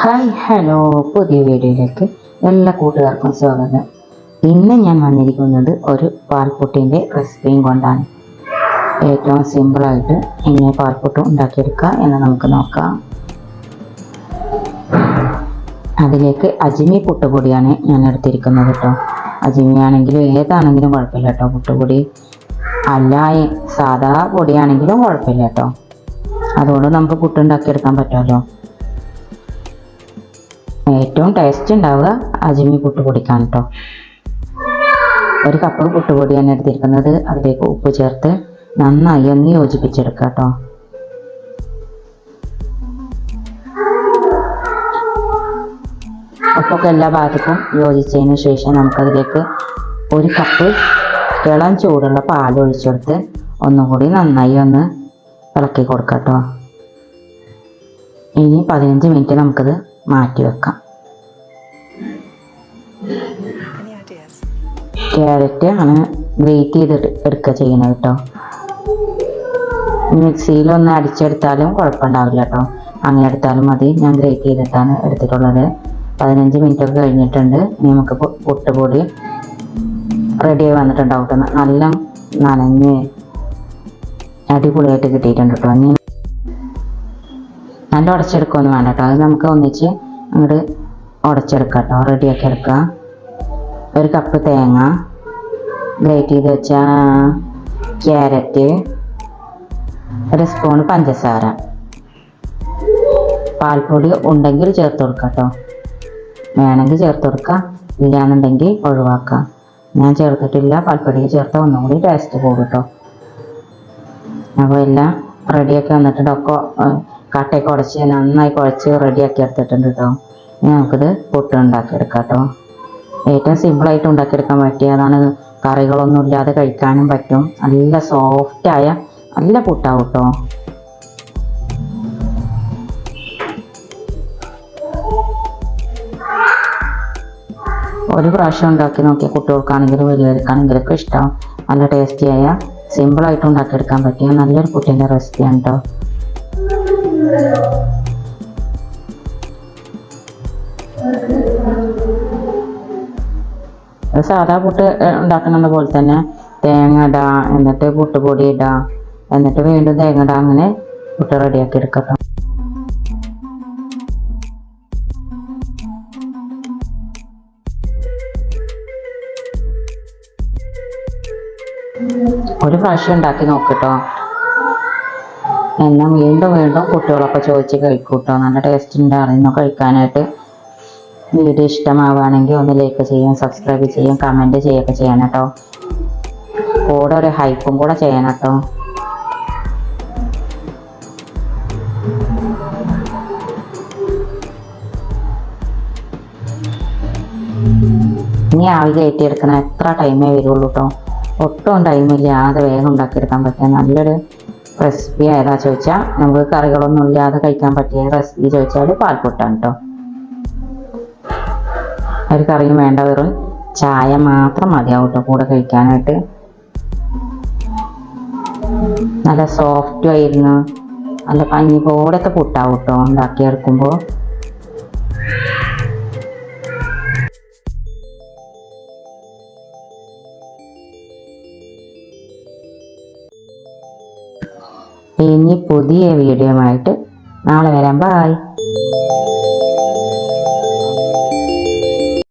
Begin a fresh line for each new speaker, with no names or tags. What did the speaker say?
Hi hello പുതിയ വീഡിയോയിലേക്ക് എല്ലാ കൂട്ടുകാർക്കും സ്വാഗതം. ഇന്ന് ഞാൻ വന്നിരിക്കുന്നത് ഒരു പാൽപ്പൊട്ടിന്റെ റെസിപ്പിയും കൊണ്ടാണ്. ഏറ്റവും സിമ്പിളായിട്ട് എങ്ങനെ പാൽപ്പൊട്ട് ഉണ്ടാക്കിയെടുക്കുക എന്ന് നമുക്ക് നോക്കാം. അതിലേക്ക് അജിമി പുട്ടുപൊടിയാണ് ഞാൻ എടുത്തിരിക്കുന്നത് കേട്ടോ. അജിമി ആണെങ്കിലും ഏതാണെങ്കിലും കുഴപ്പമില്ല കേട്ടോ പുട്ടുപൊടി. അല്ല സാധാ പൊടിയാണെങ്കിലും കുഴപ്പമില്ല കേട്ടോ. അതുകൊണ്ട് നമുക്ക് പുട്ടുണ്ടാക്കിയെടുക്കാൻ പറ്റുമല്ലോ. ഏറ്റവും ടേസ്റ്റ് ഉണ്ടാവുക അജിമി പുട്ടുപൊടിക്കാണ് കേട്ടോ ഒരു കപ്പ് പുട്ടുപൊടിയാണ് എടുത്തിരിക്കുന്നത് അതിലേക്ക് ഉപ്പ് ചേർത്ത് നന്നായി ഒന്ന് യോജിപ്പിച്ചെടുക്കുക കേട്ടോ ഉപ്പൊക്കെ എല്ലാ ഭാഗത്തേക്കും യോജിച്ചതിന് ശേഷം നമുക്കതിലേക്ക് ഒരു കപ്പ് ഇളം ചൂടുള്ള പാൽ ഒഴിച്ചെടുത്ത് ഒന്നുകൂടി നന്നായി ഒന്ന് ഇളക്കി കൊടുക്കാം കേട്ടോ ഇനി പതിനഞ്ച് മിനിറ്റ് നമുക്കത് മാറ്റി വെക്കാം ക്യാരറ്റ് ആണ് ഗ്രേറ്റ് ചെയ്ത് എടുക്കുക ചെയ്യുന്നത് കേട്ടോ മിക്സിയിൽ ഒന്ന് അടിച്ചെടുത്താലും കുഴപ്പമുണ്ടാവില്ല കേട്ടോ അങ്ങനെ എടുത്താലും മതി. ഞാൻ ഗ്രേറ്റ് ചെയ്തിട്ടാണ് എടുത്തിട്ടുള്ളത്. പതിനഞ്ച് മിനിറ്റ് ഒക്കെ കഴിഞ്ഞിട്ടുണ്ട്. ഇനി നമുക്ക് പുട്ടുപൊടി റെഡിയായി വന്നിട്ടുണ്ടാവും കേട്ടോ നല്ല നനഞ്ഞ് അടിപൊളിയായിട്ട് കിട്ടിയിട്ടുണ്ട് കേട്ടോ നല്ല ഉടച്ചെടുക്കുകയൊന്നും വേണ്ട കേട്ടോ അത് നമുക്ക് ഒന്നിച്ച് അങ്ങോട്ട് ഉടച്ചെടുക്കാം കേട്ടോ റെഡിയാക്കി എടുക്കുക ഒരു കപ്പ് തേങ്ങ. ഗ്രേറ്റ് ചെയ്ത് വെച്ച ക്യാരറ്റ് ഒരു സ്പൂൺ പഞ്ചസാര. പാൽപ്പൊടി ഉണ്ടെങ്കിൽ ചേർത്ത് കൊടുക്കാം കേട്ടോ വേണമെങ്കിൽ ചേർത്ത് കൊടുക്കാം. ഇല്ലാന്നുണ്ടെങ്കിൽ ഒഴിവാക്കാം. ഞാൻ ചേർത്തിട്ടില്ല. പാൽപ്പൊടി ചേർത്താൽ ഒന്നും കൂടി ടേസ്റ്റ് പോകും കേട്ടോ അപ്പോൾ എല്ലാം റെഡിയാക്കി വന്നിട്ടുണ്ട്. ഒക്കെ കട്ടയൊക്കെ ഉടച്ച് നന്നായി കുഴച്ച് റെഡിയാക്കി എടുത്തിട്ടുണ്ട് കേട്ടോ ഇനി നമുക്കിത് പുട്ട് ഉണ്ടാക്കിയെടുക്കാം കേട്ടോ ഏറ്റവും സിമ്പിളായിട്ട് ഉണ്ടാക്കിയെടുക്കാൻ പറ്റിയതാണ് കറികളൊന്നും ഇല്ലാതെ കഴിക്കാനും പറ്റും. നല്ല സോഫ്റ്റായ നല്ല പുട്ടാവും കേട്ടോ ഒരു പ്രാവശ്യം ഉണ്ടാക്കി നോക്കിയ കുട്ടികൾക്കാണെങ്കിലും വലിയവർക്കാണെങ്കിലും ഒക്കെ ഇഷ്ടം. നല്ല ടേസ്റ്റിയായ സിമ്പിളായിട്ട് ഉണ്ടാക്കിയെടുക്കാൻ പറ്റിയ നല്ലൊരു പുട്ടിന്റെ റെസിപ്പിയാണ് കേട്ടോ സാധാ പുട്ട് ഉണ്ടാക്കുന്നത് പോലെ തന്നെ തേങ്ങ ഇടാ എന്നിട്ട് പുട്ടുപൊടി ഇടാ എന്നിട്ട് വീണ്ടും തേങ്ങ ഇടാ അങ്ങനെ പുട്ട് റെഡിയാക്കി എടുക്കാം ഒരു പ്രാവശ്യം ഉണ്ടാക്കി നോക്കിട്ടോ എന്നാൽ വീണ്ടും വീണ്ടും കുട്ടികളൊക്കെ ചോദിച്ച് കഴിക്കൂട്ടോ. നല്ല ടേസ്റ്റ് ഉണ്ടായിരുന്നു കഴിക്കാനായിട്ട് വീഡിയോ ഇഷ്ടമാവുകയാണെങ്കിൽ ഒന്ന് ലൈക്ക് ചെയ്യും സബ്സ്ക്രൈബ് ചെയ്യും കമന്റ് ചെയ്യുകയൊക്കെ ചെയ്യണം കേട്ടോ. കൂടെ ഒരു ഹൈപ്പും കൂടെ ചെയ്യണം കേട്ടോ. ഇനി ആവി കയറ്റിയെടുക്കണ എത്ര ടൈമേ വരുള്ളൂ കേട്ടോ. ഒട്ടും ടൈമില്ല അത് വേഗം ഉണ്ടാക്കിയെടുക്കാൻ പറ്റുക നല്ലൊരു റെസിപ്പി ഏതാ ചോദിച്ചാൽ നമുക്ക് കറികളൊന്നും ഇല്ലാതെ കഴിക്കാൻ പറ്റിയ റെസിപ്പി ചോദിച്ചാൽ പാൽപ്പൊട്ടാണ് കേട്ടോ ഒരു കറിയും വേണ്ട വെറും ചായ മാത്രം മതിയാവും കേട്ടോ കൂടെ കഴിക്കാനായിട്ട്. നല്ല സോഫ്റ്റും ആയിരുന്നു. നല്ല പഞ്ഞി പോലത്തെ പുട്ടാവും കേട്ടോ ഉണ്ടാക്കിയെടുക്കുമ്പോൾ ഇനി പുതിയ വീഡിയോ ആയിട്ട് നാളെ വരാം. ബായ്